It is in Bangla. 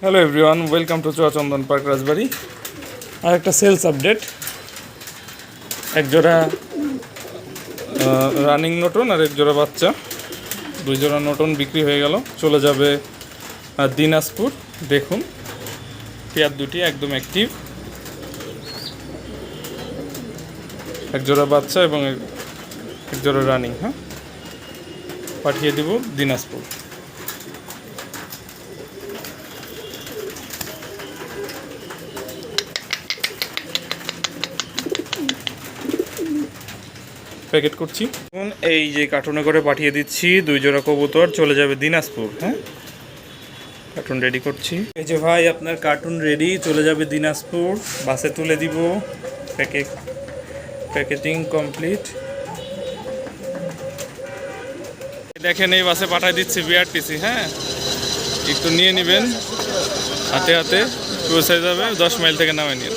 Hello everyone welcome to Chuachandan park Rajbari আর একটা সেলস আপডেট এক জোড়া রানিং নটন আর এক জোড়া বাচ্চা। দুই জোড়া নটন বিক্রি হয়ে গেল। চলে যাবে দিনাজপুর। দেখুন, পেয়ার দুটি একদম অ্যাক্টিভ এক জোড়া বাচ্চা এবং এক- জোড়া রানিং হ্যাঁ? পাঠিয়ে দেব দিনাজপুর। প্যাকেট করছি। এই যে কার্টুনে করে পাঠিয়ে দিচ্ছি, দুই জোড়া কবুতর, চলে যাবে দিনাজপুর হ্যাঁ? কার্টুন রেডি করছি। এই যে ভাই, আপনার কার্টুন রেডি চলে যাবে দিনাজপুর, বাসে তুলে দিব। প্যাকেট প্যাকেটিং কমপ্লিট দেখেন, এই বাসে পাঠিয়ে দিচ্ছি বিআরটিসি হ্যাঁ? একটু নিয়ে নেবেন। হাতে হাতে পৌঁছে যাবে, দশ মাইল থেকে নামে নিয়ে।